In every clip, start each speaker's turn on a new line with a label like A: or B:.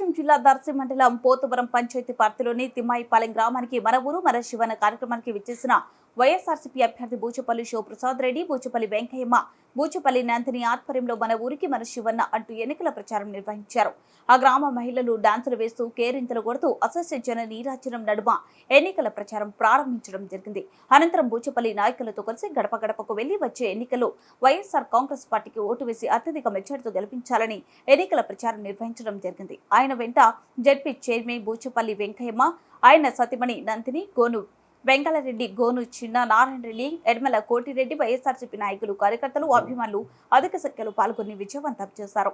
A: ప్రకాశం జిల్లా దర్శి మండలం పోతవరం పంచాయతీ పరిధిలోని తిమ్మాయిపాలెం గ్రామానికి మన ఊరు మన శివన కార్యక్రమానికి విచ్చేసిన వైఎస్ఆర్సీపీ అభ్యర్థి బూచపల్లి శివప్రసాద్ రెడ్డి బూచపల్లి వెంకయ్యమ్మ బూచపల్లి నందిని ఆధ్వర్యంలో మన ఊరికి మన శివన్న అంటూ ఎన్నికల ప్రచారం నిర్వహించారు. ఆ గ్రామ మహిళలు డాన్సులు వేస్తూ కేరింతలు కొడుతూ అసస్య జన నీరాజనం నడుమ ఎన్నికల ప్రచారం ప్రారంభించడం జరిగింది. అనంతరం బూచపల్లి నాయకులతో కలిసి గడప గడపకు వెళ్ళి వచ్చే ఎన్నికల్లో వైఎస్ఆర్ కాంగ్రెస్ పార్టీకి ఓటు వేసి అత్యధిక మెజార్టీతో గెలిపించాలని ఎన్నికల ప్రచారం నిర్వహించడం జరిగింది. ఆయన వెంట జడ్పీ చైర్మన్ బూచపల్లి వెంకయ్యమ్మ ఆయన సతిమణి నందిని గోను వెంకలరెడ్డి గోను చిన్న నారాయణ రెడ్డి ఎడమల కోటిరెడ్డి వైఎస్ఆర్సీపీ నాయకులు కార్యకర్తలు అభిమానులు అధిక సంఖ్యలో పాల్గొని విజయవంతం చేశారు.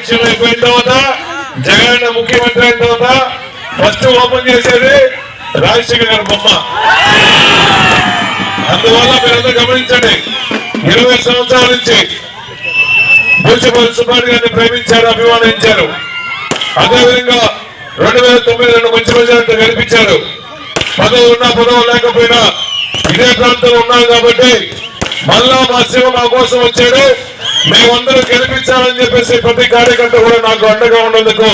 B: అధ్యక్షులు అయిపోయిన తర్వాత జగన్ ముఖ్యమంత్రి అయిన తర్వాత ఫస్ట్ ఓపెన్ చేసేది రాజశేఖర్ గారి బొమ్మ. అందువల్ల మీరందరూ గమనించండి ఇరవై సంవత్సరాల నుంచి మున్సిపల్ సుబ్బారెడ్డి గారిని ప్రేమించారు అభిమానించారు. అదేవిధంగా రెండు వేల తొమ్మిది రెండు మంచి ప్రజలతో గెలిపించారు. పదవి ఉన్నా పదవి లేకపోయినా ఇదే ప్రాంతంలో ఉన్నాం కాబట్టి మళ్ళా మా శివ మా కోసం వచ్చాడు. మేమందరూ గెలిపించాలని చెప్పేసి ప్రతి కార్యకర్త కూడా నాకు అండగా ఉన్నందుకు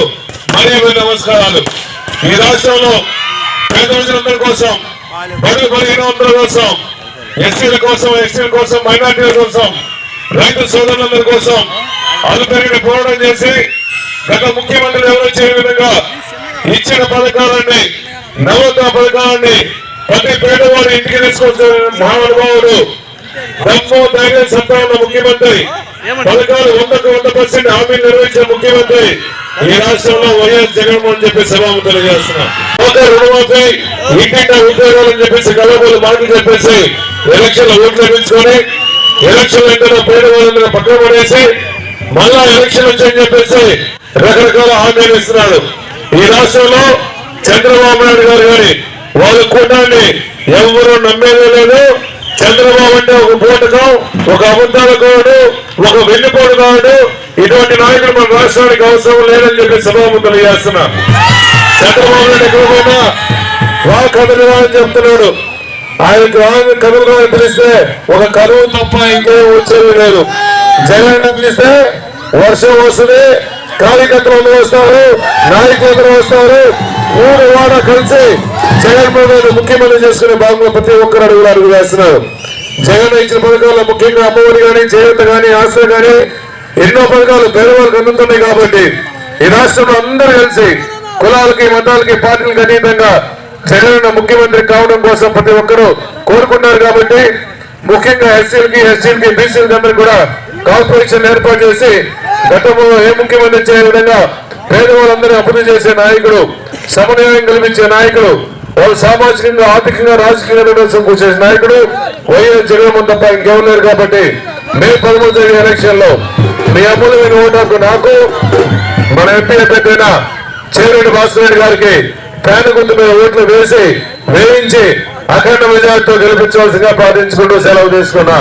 B: మరీ నమస్కారాలు. ఈ రాష్ట్రంలో పేద ప్రజలందరి కోసం బడుగు బలహీనందరి కోసం ఎస్సీల కోసం ఎస్టీల కోసం మైనార్టీల కోసం రైతు సోదరులందరి కోసం అలుపెరిగిన పోరాటం చేసి గత ముఖ్యమంత్రి ఎవరు చేయని విధంగా ఇచ్చిన పథకాలన్నీ నవోదయ పథకాలన్నీ ప్రతి పేదవాడు ఇంటికి తీసుకొచ్చిన మహానుభావుడు దమ్ము ధైర్యం సత్తా ఉన్న ముఖ్యమంత్రి పథకాలు వందకు వంద పర్సెంట్ హామీ నిర్వహించిన ముఖ్యమంత్రి ఈ రాష్ట్రంలో వైఎస్ జగన్మోహన్ చెప్పి సభాము తెలియజేస్తున్నాం. రుణమాఫీ ఇంటింట ఉద్యోగాలు అని చెప్పేసి గలబోలు మాటలు చెప్పేసి ఎలక్షన్ ఓట్లు వేయించుకొని ఎలక్షన్ వెంటనే పేదవాళ్ళని పక్కన పడేసి మళ్ళా ఎలక్షన్ వచ్చని చెప్పేసి రకరకాల హామీలు ఇస్తున్నాడు ఈ రాష్ట్రంలో చంద్రబాబు నాయుడు గారు గారి వాళ్ళ కూటాన్ని ఎవరు నమ్మేదే లేదు. చంద్రబాబు అంటే ఒక పూటకం ఒక అబద్ధాల కోడు ఒక వెన్నుపోటుగాడు ఇటువంటి నాయకుడు మన రాష్ట్రానికి అవసరం లేదని చెప్పి సభాము తెలియజేస్తున్నా చంద్రబాబు నాయుడు ఎక్కడ పోయినా రా కథలు అని చెప్తున్నాడు. ఆయనకు రాని కథలు అని పిలిస్తే ఒక కరువు తప్ప ఇంకేం వచ్చేది లేదు. జగన్ పిలిస్తే వర్షం వస్తుంది కార్యకర్తలు వస్తారు నాయకులు వస్తారు ఊరు వాడ కలిసి జగన్మోహన్ రెడ్డి ముఖ్యమంత్రి చేసుకునే భాగంలో ప్రతి ఒక్కరు అడుగులు అడుగు వేస్తున్నారు. జగన్ ఇచ్చిన పథకాల్లో ముఖ్యంగా అమ్మఒడి కానీ చేయూత కానీ ఆశ్రయ కానీ ఎన్నో పథకాలు పేదవాళ్ళకి అందుతున్నాయి కాబట్టి ఈ రాష్ట్రంలో అందరూ కలిసి కులాలకి మతాలకి పార్టీలకు అతీతంగా జగన్ ముఖ్యమంత్రి కావడం కోసం ప్రతి ఒక్కరూ కోరుకున్నారు కాబట్టి ముఖ్యంగా ఎస్సీలకి ఎస్సీలకి బీసీలకి అందరికి కూడా కార్పొరేషన్ ఏర్పాటు చేసి గతంలో ఏ ముఖ్యమంత్రి చేయ విధంగా పేదవాళ్ళందరూ అభివృద్ధి చేసే నాయకుడు సమన్వయం కల్పించే నాయకుడు వాళ్ళు సామాజికంగా ఆర్థికంగా రాజకీయంగా నిర్ణయం కూర్చేసిన నాయకుడు వైఎస్ జగన్మోహన్ తప్ప ఇంకెవరు లేరు కాబట్టి మే పదమూడు జరిగే ఎలక్షన్లో మీ అమూల్యమైన ఓటు నాకు మన ఎంపీ అభ్యర్థి చేరెడ్డి భాస్కర్ గారికి ఫ్యాన్ గుర్తు మీద ఓట్లు వేసి వేయించి అఖండ విజయాలతో గెలిపించవలసిందిగా ప్రార్థించుకుంటూ సెలవు తీసుకున్నా